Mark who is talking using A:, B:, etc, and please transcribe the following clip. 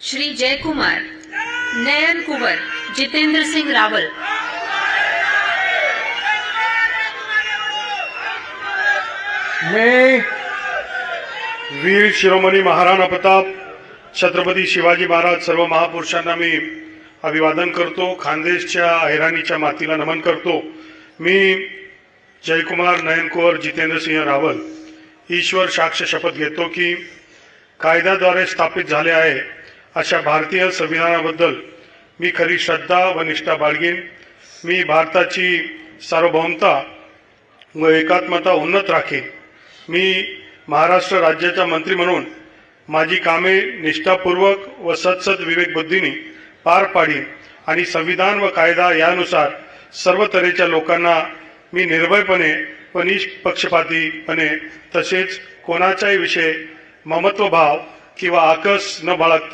A: श्री जयकुमार नयन कुंवर जितेंद्र सिंग रावल.
B: मी वीर शिरोमणी महाराणा प्रताप छत्रपती शिवाजी महाराज सर्व महापुरुषांना मी अभिवादन करतो खानदेशच्या हैराणीच्या मातीला नमन करतो. मी जयकुमार नयनकुवर जितेंद्र सिंह रावल ईश्वर साक्ष शपथ घेतो की कायद्याद्वारे स्थापित झाले आहे. अशा भारतीय संविधानाबद्दल मी खरी श्रद्धा व निष्ठा बाळगीन. मी भारताची सार्वभौमता व एकात्मता उन्नत राखीन. मी महाराष्ट्र राज्याचा मंत्री म्हणून माझी कामे निष्ठापूर्वक व सत्सद विवेकबुद्धीने पार पाडीन आणि संविधान व कायदा यानुसार सर्व तऱ्हेच्या लोकांना मी निर्भयपणे व निष्पक्षपातीपणे तसेच कोणाचाही विषय ममत्वभाव किंवा आकस न बाळगता